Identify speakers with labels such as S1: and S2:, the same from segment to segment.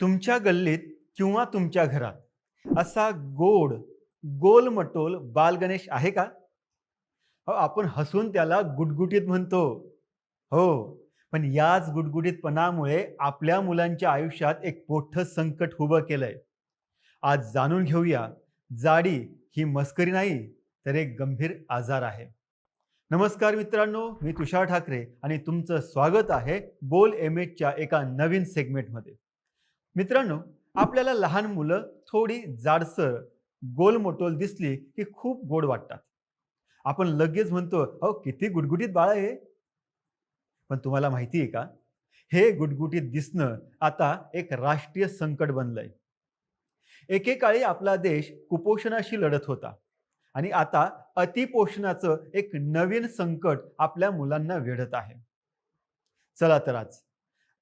S1: तुमच्या गल्लीत किंवा तुमच्या घरात असा गोड, गोलमटोल बालगणेश आहे का? हो आपण हसून त्याला गुटगुटीत म्हणतो. हो, पण याच गुटगुटीतपणामुळे आपल्या मुलांच्या आयुष्यात एक मोठं संकट उभं केलंय. आज जाणून घेऊया, जाडी ही मस्करी नाही, तर एक गंभीर आजार आहे. नमस्कार मित्रांनो, मी तुषार ठाकरे आणि तुमचं स्वागत आहे बोल एम-एचच्या एका नवीन सेगमेंटमध्ये. मित्रांनो, आपल्याला लहान मुलं थोडी जाडसर, गोलमोटोल दिसली की खूप गोड वाटतात. आपण लगेच म्हणतो, "अहो, किती गुटगुटीत बाळ आहे पण तुम्हाला माहिती आहे का? हे गुटगुटीत दिसणं आता एक राष्ट्रीय संकट बनलंय. एकेकाळी आपला देश कुपोषणाशी लढत होता आणि आता अतिपोषणाचं एक नवीन संकट आपल्या मुलांना वेढत आहे. चला तर आज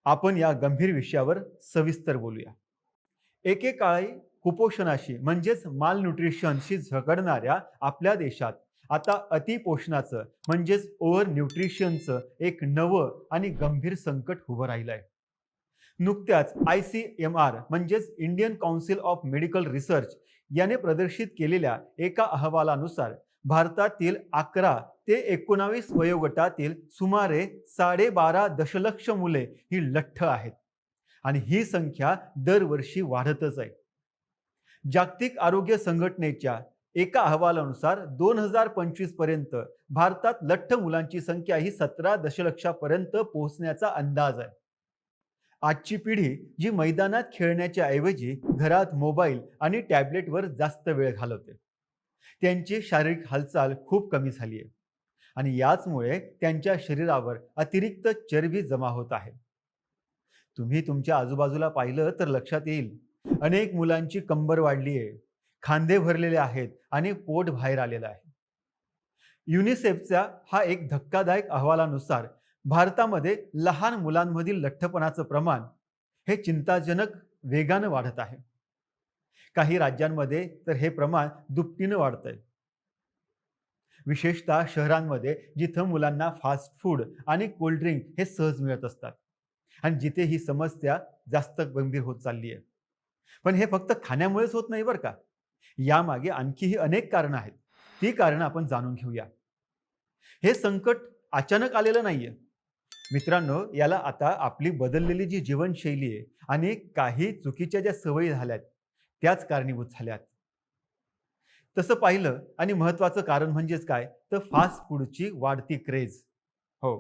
S1: आपण या गंभीर विषयावर सविस्तर बोलूया. एकेकाळी कुपोषणाशी म्हणजेच मालन्यूट्रिशनशी झगडणाऱ्या आपल्या देशात आता अतिपोषणाचं म्हणजेच ओव्हर न्यूट्रिशनचं एक नवं आणि गंभीर संकट उभं राहिलं आहे. नुकत्याच आय-सी-एम-आर म्हणजेच Indian council of medical research याने प्रदर्शित केलेल्या एका अहवालानुसार भारतातील 11 ते 19 वयोगटातील सुमारे 12.5 दशलक्ष मुले ही लठ्ठ आहेत आणि ही संख्या दरवर्षी वाढतच आहे. जागतिक आरोग्य संघटनेच्या एका अहवालानुसार 2025 पर्यंत भारतात लठ्ठ मुलांची संख्या ही 17 दशलक्षापर्यंत पोहोचण्याचा अंदाज आहे. आजची पिढी जी मैदानात खेळण्याच्या ऐवजी घरात मोबाईल आणि टॅबलेटवर जास्त वेळ घालवते. त्यांची शारीरिक हालचाल खूप कमी झाली आहे आणि याचमुळे त्यांच्या शरीरावर अतिरिक्त चरबी जमा होत आहे. तुम्ही तुमच्या आजूबाजूला पाहिलं तर लक्षात येईल. अनेक मुलांची कंबर वाढली आहे, खांदे भरलेले आहेत आणि पोट बाहेर आलेलं आहे. युनिसेफचा हा एक धक्कादायक अहवालानुसार भारतामध्ये लहान मुलांमधील लठ्ठपणाचं प्रमाण हे चिंताजनक वेगानं वाढत आहे. काही राज्यांमध्ये तर हे प्रमाण दुपटीनं वाढतंय. विशेषतः शहरांमध्ये जिथं मुलांना फास्ट फूड आणि कोल्ड ड्रिंक हे सहज मिळत असतात आणि जिथे ही समस्या जास्त गंभीर होत चालली आहे. पण हे फक्त खाण्यामुळेच होत नाही बरं का. यामागे आणखीही अनेक कारणं आहेत. ती कारणं आपण जाणून घेऊया. हे संकट अचानक आलेलं नाहीये. मित्रांनो, याला आता आपली बदललेली जी जीवनशैली आहे आणि काही चुकीच्या ज्या सवयी झाल्यात, त्याच कारणीभूत झाल्यात. तसं पाहिलं आणि महत्त्वाचं कारण म्हणजेच काय, तर फास्ट फूडची वाढती क्रेझ. हो,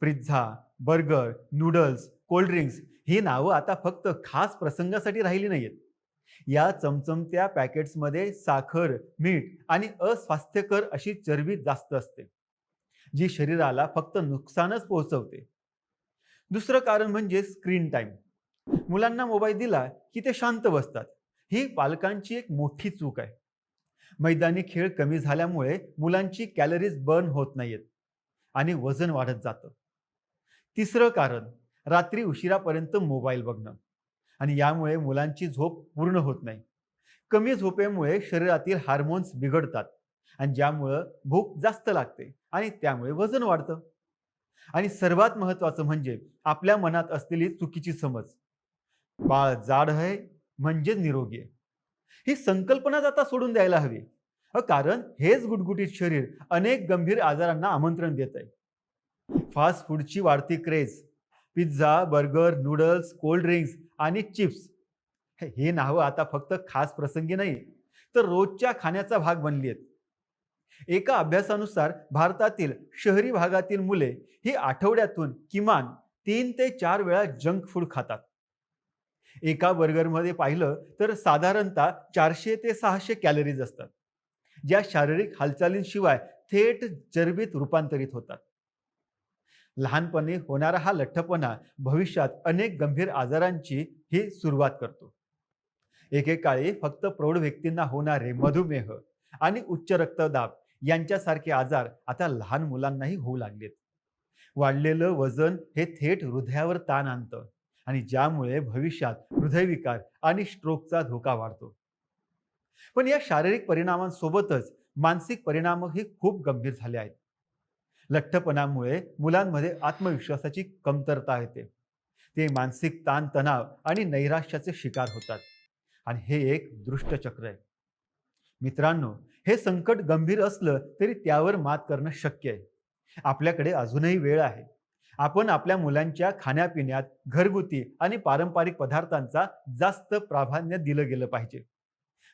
S1: pizza, burger, noodles, cold drinks ही नावं आता फक्त खास प्रसंगासाठी राहिली नाहीत या चमचमत्या पॅकेट्समध्ये साखर, मीठ आणि अस्वास्थ्यकर अशी चरबी जास्त असते, जी शरीराला फक्त नुकसानच पोहोचवते. दुसरं कारण म्हणजे स्क्रीन टाईम. मुलांना मोबाईल दिला की ते शांत बसतात. ही पालकांची एक मोठी चूक आहे. मैदानी खेळ कमी झाल्यामुळे मुलांची कॅलरीज बर्न होत नाहीयेत आणि वजन वाढत जातं. तिसरं कारण रात्री उशिरापर्यंत मोबाईल बघणं आणि यामुळे मुलांची झोप पूर्ण होत नाही. कमी झोपेमुळे शरीरातील हार्मोन्स बिघडतात आणि ज्यामुळं भूक जास्त लागते आणि त्यामुळे वजन वाढतं. आणि सर्वात महत्त्वाचं म्हणजे आपल्या मनात असलेली चुकीची समज. बाळ जाड आहे म्हणजेच निरोगी आहे. ही संकल्पनाच आता सोडून द्यायला हवी. कारण हेच गुटगुटीत शरीर अनेक गंभीर आजारांना आमंत्रण देत आहे. फास्ट फूडची वाढती craze pizza, burger, noodles, cold drinks आणि चिप्स हे नावं आता फक्त खास प्रसंगी नाही, तर रोजच्या खाण्याचा भाग बनली आहेत. एका अभ्यासानुसार भारतातील शहरी भागातील मुले ही आठवड्यातून किमान तीन ते चार वेळा जंक फूड खातात. एका बर्गरमध्ये पाहिलं तर साधारणतः चारशे ते सहाशे कॅलरीज असतात, ज्या शारीरिक हालचालींशिवाय थेट चरबीत रूपांतरित होतात. लहानपणी होणारा हा लठ्ठपणा भविष्यात अनेक गंभीर आजारांची ही सुरुवात करतो. एकेकाळी फक्त प्रौढ व्यक्तींना होणारे मधुमेह आणि उच्च रक्तदाब यांच्यासारखे आजार आता लहान मुलांनाही होऊ लागलेत. वाढलेलं वजन हे थेट हृदयावर ताण आणतं आणि ज्यामुळे भविष्यात हृदयविकार आणि स्ट्रोकचा धोका वाढतो. पण या शारीरिक परिणामांसोबतच मानसिक परिणामही खूप गंभीर झाले आहेत. लठ्ठपणामुळे मुलांमध्ये आत्मविश्वासाची कमतरता येते. ते मानसिक ताणतणाव आणि नैराश्याचे शिकार होतात आणि हे एक दृष्टचक्र आहे मित्रांनो हे संकट गंभीर असलं तरी त्यावर मात करणं शक्य आहे आपल्याकडे अजूनही वेळ आहे आपण आपल्या मुलांच्या खाण्यापिण्यात घरगुती आणि पारंपरिक पदार्थांचा जास्त प्राधान्य दिलं गेलं पाहिजे.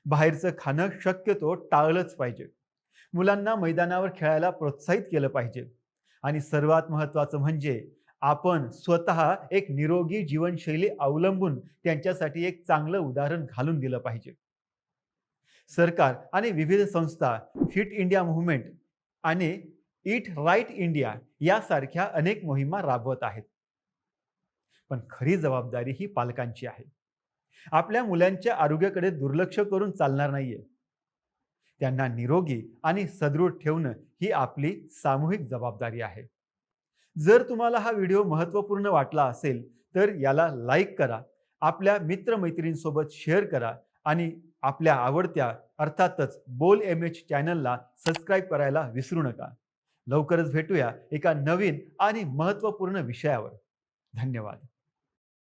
S1: बाहेरचं खाणं शक्यतो टाळलंच पाहिजे. मुलांना मैदानावर खेळायला प्रोत्साहित केलं पाहिजे. आणि सर्वात महत्त्वाचं म्हणजे आपण स्वतः एक निरोगी जीवनशैली अवलंबून त्यांच्यासाठी एक चांगलं उदाहरण घालून दिलं पाहिजे. सरकार आणि विविध संस्था फिट इंडिया मुव्हमेंट आणि इट राईट इंडिया यासारख्या अनेक मोहिमा राबवत आहेत. पण खरी जबाबदारी ही पालकांची आहे. आपल्या मुलांच्या आरोग्याकडे दुर्लक्ष करून चालणार नाहीये. त्यांना निरोगी आणि सदृढ ठेवणं ही आपली सामूहिक जबाबदारी आहे. जर तुम्हाला हा व्हिडिओ महत्त्वपूर्ण वाटला असेल तर याला लाईक करा आपल्या मित्रमैत्रिणींसोबत शेअर करा आणि आपल्या आवडत्या अर्थातच बोल एम एच चॅनलला सबस्क्राईब करायला विसरू नका. लवकरच भेटूया एका नवीन आणि महत्त्वपूर्ण विषयावर. धन्यवाद.